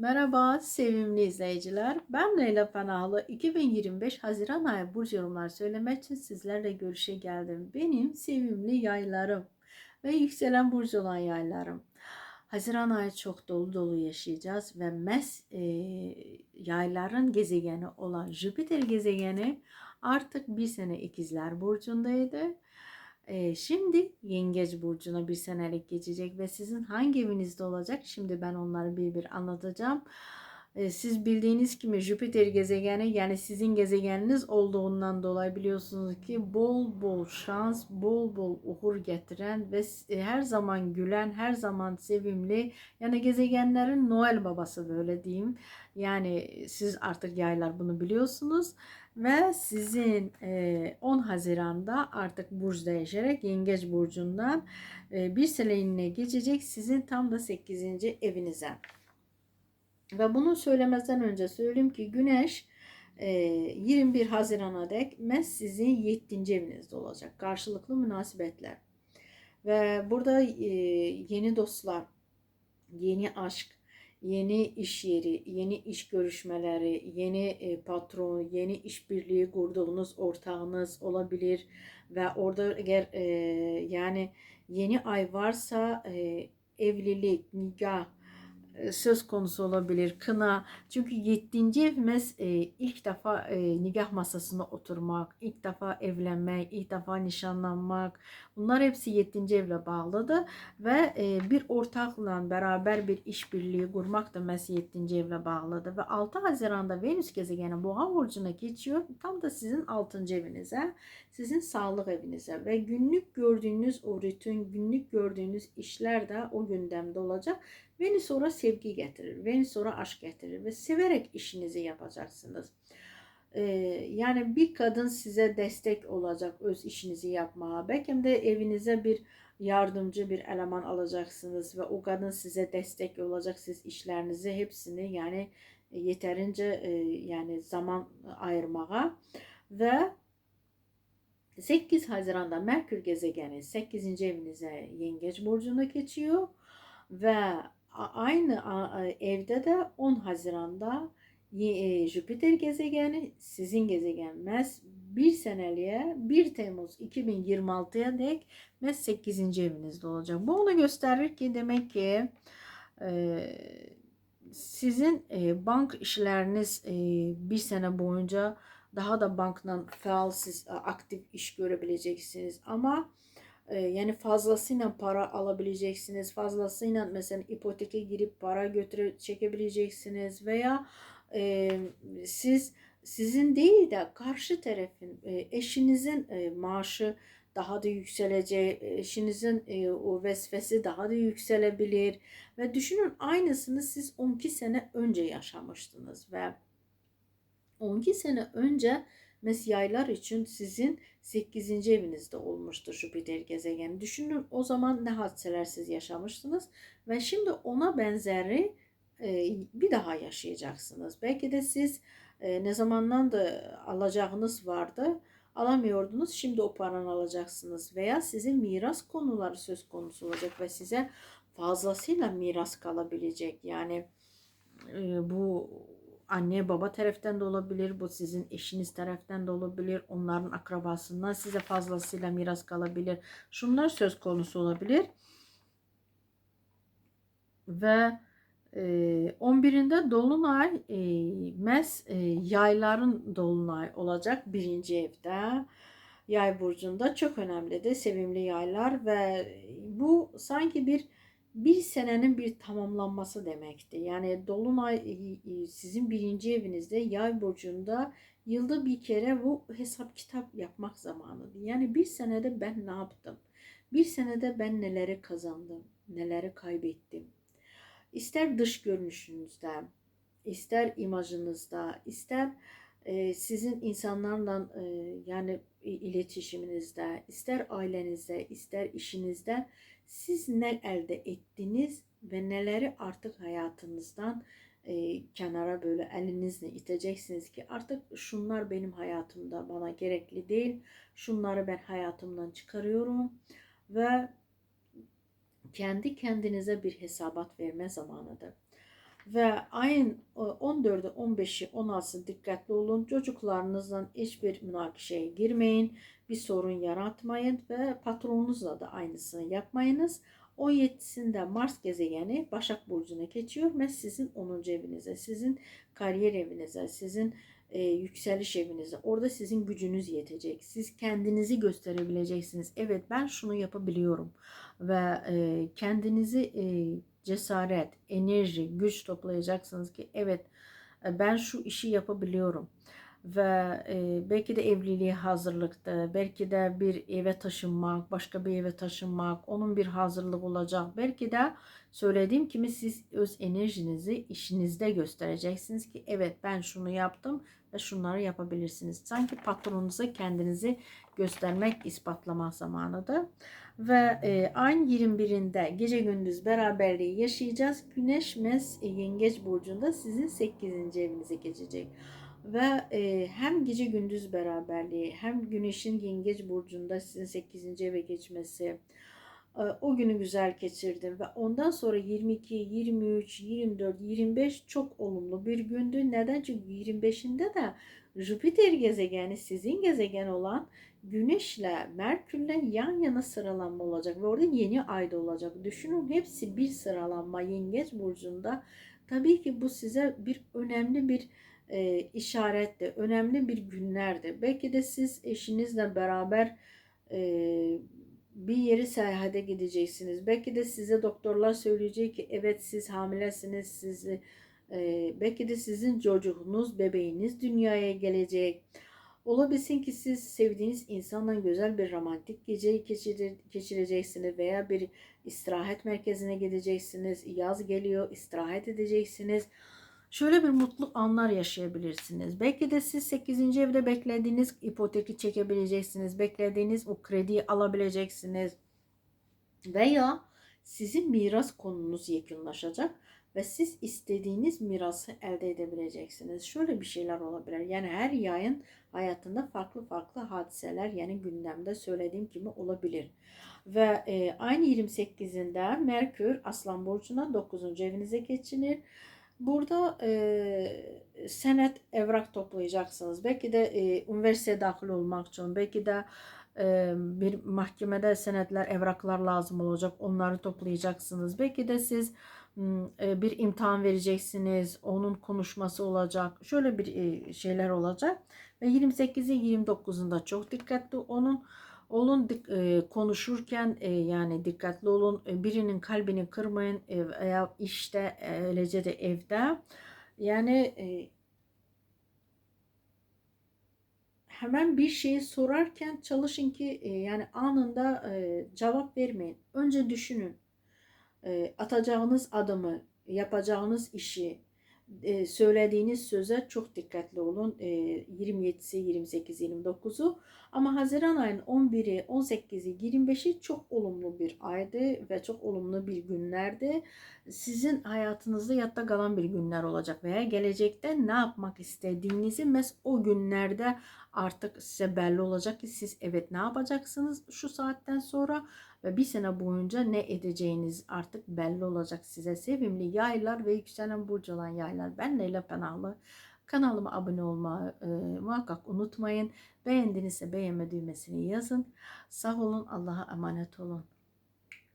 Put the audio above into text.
Merhaba sevimli izleyiciler. Ben Leyla Panahalı. 2025 Haziran ayı burç yorumları söylemek için sizlerle görüşe geldim. Benim sevimli yaylarım ve yükselen burç olan yaylarım. Haziran ayı çok dolu dolu yaşayacağız ve mes e, yayların gezegeni olan Jüpiter gezegeni artık bir sene ikizler burcundaydı. E, şimdi Yengeç Burcu'na bir senelik geçecek ve sizin hangi evinizde olacak? Şimdi ben onları bir bir anlatacağım. E, siz bildiğiniz gibi Jüpiter gezegeni yani sizin gezegeniniz olduğundan dolayı biliyorsunuz ki bol bol şans, bol bol uhur getiren ve e, her zaman gülen, her zaman sevimli yani gezegenlerin Noel babası böyle diyeyim. Yani siz artık yaylar bunu biliyorsunuz ve sizin 10 Haziran'da artık burç değişerek Yengeç burcundan bir seleğine geçecek sizin tam da 8. evinize. Ve bunu söylemezden önce söyleyeyim ki Güneş 21 Haziran'a dek mes sizin 7. evinizde olacak. Karşılıklı münasebetler. Ve burada yeni dostlar, yeni aşk, yeni iş yeri, yeni iş görüşmeleri, yeni e, patron, yeni işbirliği kurduğunuz ortağınız olabilir ve orada eğer e, yani yeni ay varsa e, evlilik, nikah, söz konusu olabilir. Kına. Çünkü yedinci evimiz e, ilk defa e, nikah masasına oturmak, ilk defa evlenmek, ilk defa nişanlanmak. Bunlar hepsi yedinci evle bağlıdır. Ve e, bir ortakla beraber bir işbirliği kurmak da mesela yedinci evle bağlıdır. Ve 6 Haziran'da Venüs gezegeni Boğa burcuna geçiyor. Tam da sizin 6. evinize, sizin sağlık evinize ve günlük gördüğünüz o rutin, günlük gördüğünüz işler de o gündemde olacak. Venüs sonra sevgi getirir. Venüs sonra aşk getirir ve severek işinizi yapacaksınız. Ee, yani bir kadın size destek olacak öz işinizi yapmaya. Belki de evinize bir yardımcı bir eleman alacaksınız ve o kadın size destek olacak siz işlerinizi hepsini yani yeterince e, yani zaman ayırmaya ve 8 Haziran'da Merkür gezegeni 8. evinize Yengeç burcuna geçiyor ve aynı evde de 10 Haziran'da e, Jüpiter gezegeni sizin gezegenmez bir seneliğe 1 Temmuz 2026'ya dek mes 8. evinizde olacak. Bu onu gösterir ki demek ki e, sizin e, bank işleriniz bir sene boyunca daha da banktan faal siz aktif iş görebileceksiniz ama yani fazlasıyla para alabileceksiniz. Fazlasıyla mesela ipoteke girip para götüre çekebileceksiniz veya e, siz sizin değil de karşı tarafın e, eşinizin e, maaşı daha da yükselecek, eşinizin e, o vesvesi daha da yükselebilir ve düşünün aynısını siz 12 sene önce yaşamıştınız ve 12 sene önce Mesyaylar için sizin 8. evinizde olmuştur Jüpiter gezegeni. Düşünün o zaman ne hadiseler siz yaşamıştınız ve şimdi ona benzeri e, bir daha yaşayacaksınız. Belki de siz e, ne zamandan da alacağınız vardı alamıyordunuz. Şimdi o paranı alacaksınız veya sizin miras konuları söz konusu olacak ve size fazlasıyla miras kalabilecek. Yani e, bu anne baba taraftan da olabilir. Bu sizin eşiniz taraftan da olabilir. Onların akrabasından size fazlasıyla miras kalabilir. Şunlar söz konusu olabilir. Ve e, 11'inde Dolunay e, Mes e, yayların Dolunay olacak birinci evde. Yay burcunda çok önemli de sevimli yaylar ve bu sanki bir bir senenin bir tamamlanması demekti. Yani Dolunay e, e, sizin birinci evinizde yay burcunda yılda bir kere bu hesap kitap yapmak zamanıdır. Yani bir senede ben ne yaptım? Bir senede ben neleri kazandım? Neleri kaybettim? İster dış görünüşünüzde, ister imajınızda, ister e, sizin insanlarla yani iletişiminizde, ister ailenizde, ister işinizde siz ne elde ettiniz ve neleri artık hayatınızdan e, kenara böyle elinizle iteceksiniz ki artık şunlar benim hayatımda bana gerekli değil. Şunları ben hayatımdan çıkarıyorum ve kendi kendinize bir hesabat verme zamanıdır. Ve ayın e, 14'ü, 15'i, 16'sı dikkatli olun. Çocuklarınızla hiçbir münakaşaya girmeyin. Bir sorun yaratmayın ve patronunuzla da aynısını yapmayınız. 17'sinde Mars gezegeni Başak Burcu'na geçiyor ve sizin 10. evinize, sizin kariyer evinize, sizin e, yükseliş evinize. Orada sizin gücünüz yetecek. Siz kendinizi gösterebileceksiniz. Evet ben şunu yapabiliyorum. Ve e, kendinizi e, cesaret, enerji, güç toplayacaksınız ki evet e, ben şu işi yapabiliyorum ve e, belki de evliliğe hazırlıkta, belki de bir eve taşınmak, başka bir eve taşınmak, onun bir hazırlık olacak. Belki de söylediğim gibi siz öz enerjinizi işinizde göstereceksiniz ki evet ben şunu yaptım ve şunları yapabilirsiniz. Sanki patronunuza kendinizi göstermek, ispatlama zamanıdır. Ve e, ayın 21'inde gece gündüz beraberliği yaşayacağız. Güneş Mes e, Yengeç Burcu'nda sizin 8. evinize geçecek ve e, hem gece gündüz beraberliği hem güneşin yengeç burcunda sizin 8. eve geçmesi e, o günü güzel geçirdim ve ondan sonra 22, 23, 24, 25 çok olumlu bir gündü. Neden? Çünkü 25'inde de Jüpiter gezegeni sizin gezegen olan Güneşle Merkürle yan yana sıralanma olacak ve orada yeni ayda olacak. Düşünün hepsi bir sıralanma Yengeç burcunda. Tabii ki bu size bir önemli bir e, işaretti. Önemli bir günlerdi. Belki de siz eşinizle beraber e, bir yeri seyahate gideceksiniz. Belki de size doktorlar söyleyecek ki evet siz hamilesiniz. Sizi, e, belki de sizin çocuğunuz, bebeğiniz dünyaya gelecek. Olabilsin ki siz sevdiğiniz insanla güzel bir romantik geceyi geçirir, geçireceksiniz veya bir istirahat merkezine gideceksiniz. Yaz geliyor, istirahat edeceksiniz şöyle bir mutlu anlar yaşayabilirsiniz. Belki de siz 8. evde beklediğiniz ipoteki çekebileceksiniz. Beklediğiniz o krediyi alabileceksiniz. Veya sizin miras konunuz yakınlaşacak ve siz istediğiniz mirası elde edebileceksiniz. Şöyle bir şeyler olabilir. Yani her yayın hayatında farklı farklı hadiseler yani gündemde söylediğim gibi olabilir. Ve e, aynı 28'inde Merkür Aslan Burcu'na 9. evinize geçinir. Burada e, senet evrak toplayacaksınız. Belki de e, üniversiteye dahil olmak için, belki de e, bir mahkemede senetler, evraklar lazım olacak. Onları toplayacaksınız. Belki de siz bir imtihan vereceksiniz. Onun konuşması olacak. Şöyle bir e, şeyler olacak. Ve 28'i 29'unda çok dikkatli. Onun Olun e, konuşurken e, yani dikkatli olun. E, birinin kalbini kırmayın e, veya işte e, öylece de evde. Yani e, hemen bir şeyi sorarken çalışın ki e, yani anında e, cevap vermeyin. Önce düşünün. E, atacağınız adımı, yapacağınız işi, e, söylediğiniz söze çok dikkatli olun. E, 27'si, 28, 29'u. Ama Haziran ayının 11'i, 18'i, 25'i çok olumlu bir aydı ve çok olumlu bir günlerdi. Sizin hayatınızda yatta kalan bir günler olacak veya gelecekte ne yapmak istediğinizi mes o günlerde artık size belli olacak ki siz evet ne yapacaksınız şu saatten sonra ve bir sene boyunca ne edeceğiniz artık belli olacak size. Sevimli yaylar ve yükselen burcu olan yaylar. Ben Leyla Penahlı. Kanalıma abone olmayı e, muhakkak unutmayın. Beğendinizse beğenme düğmesini yazın. Sağ olun. Allah'a emanet olun.